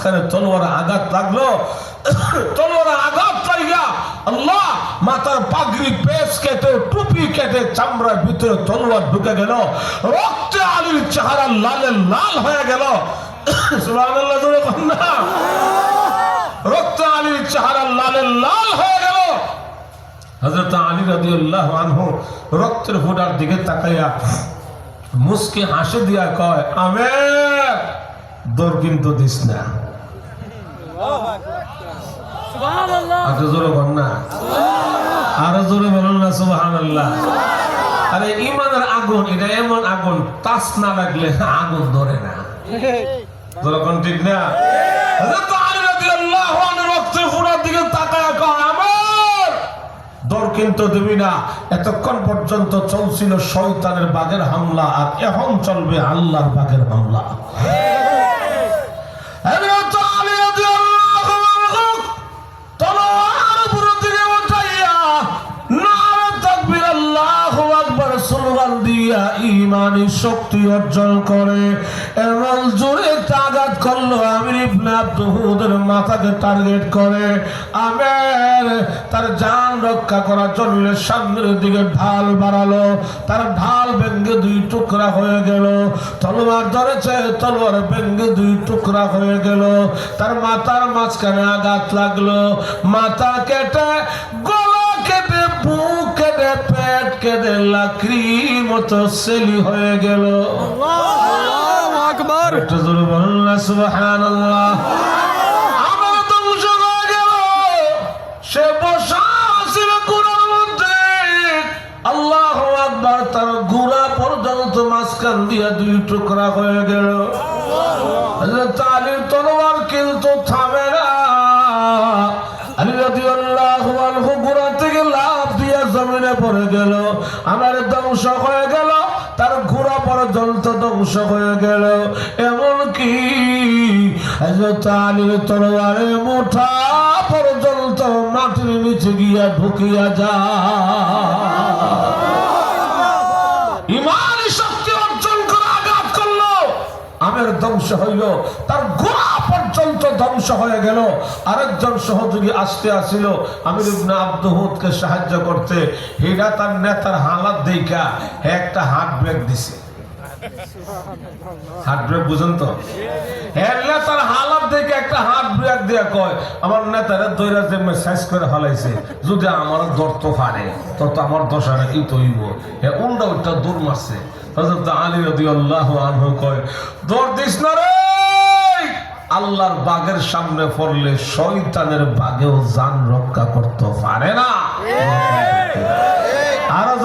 মাঝখানে তলোয়ার আঘাত লাগল। তলোয়ার আঘাত লাগিয়া আল্লাহ মাথার পাগড়ি পেস কেটে, টুপি কেটে চামড়ার ভিতরে তলোয়ার ঢুকে গেল। রক্তে আলীর চেহারা লালে লাল হয়ে গেল। রক্ত আলীর চেহারা লালে লাল হয়ে গেল। হযরত আলী রাদিয়াল্লাহু আনহু রক্তের ফোঁটার দিকে তাকাইয়া মুসকে হাসি দিয়া কয়, আমের দৌড় কিন্তু দিস না। আরও জোরে বল না। আরও জোরে বলুন না আরে, ইমানের আগুন, এটা এমন আগুন তাস না লাগলে আগুন ধরে না। যখন ঠিক না? দর কিন্তু দিবি না। এতক্ষণ পর্যন্ত চলছিল শয়তানের বাগের হামলা, আর এখন চলবে আল্লাহর বাগের হামলা। ঈমানি শক্তি অর্জন করে। এমন জোরে আঘাত করল আমির ইবনে আব্দুহুদের মাথাকে টার্গেট করে। আমের তার জান রক্ষা করার জন্য সামনের দিকে ঢাল বাড়ালো। তার ঢাল ভেঙ্গে দুই টুকরা হয়ে গেল। তলোয়ার ধরেছে, তলোয়ার ভেঙ্গে দুই টুকরা হয়ে গেল। তার মাথার মাঝখানে আঘাত লাগল। মাথা কেটে, গলা কেটে, বুক কেটে, পেট কেটে লাকড়ির মতো সেলি হয়ে গেল। আকবর। একটু জোরে বলুন না সুবহানাল্লাহ। আমার ধ্বংস হয়ে গেল সে বসা ছিল গুড়ার মধ্যে। আল্লাহ আকবার তার গুড়া পর্যন্ত মাঝখান দিয়া দুই টুকরা হয়ে গেল। হযরত তলোয়ার কিন্তু থামে পড়ে গেল, আমার ধ্বংস হয়ে গেল, তার ঘোড়া পর্যন্ত ধ্বংস হয়ে গেল। এমন কি তলোয়ারে মুঠা পর্যন্ত মাটির নিচে গিয়া ঢুকিয়া যায়। ইমানি শক্তি অর্জন করে আঘাত করল। আমের ধ্বংস হইল, তার পর্যন্ত ধ্বংস হয়ে গেল। আরেকজন সহযোগী আসতে আসিল। আমির ইবনে আব্দুহুদকে সাহায্য করতে। হেরা তার নেতার হালাত দেখা একটা হার্ট ব্রেক দিছে। হার্ট ব্রেক বুঝুন তো? এর নেতার হালাত দেখে একটা হার্ট ব্রেক দিয়ে কয় আমার নেতারে দৈরা যে মেসেজ করে ফলাইছে। যদি আমার দর্ত পারে তো তো আমার দশা নাকি তৈব উল্টা উল্টা দূর মারছে। আলী আনহু কয় দৌড় দিস না রে! আল্লাহর বাঘের সামনে পড়লে শয়তানের বাঘেও যান রক্ষা করতে পারে না। আর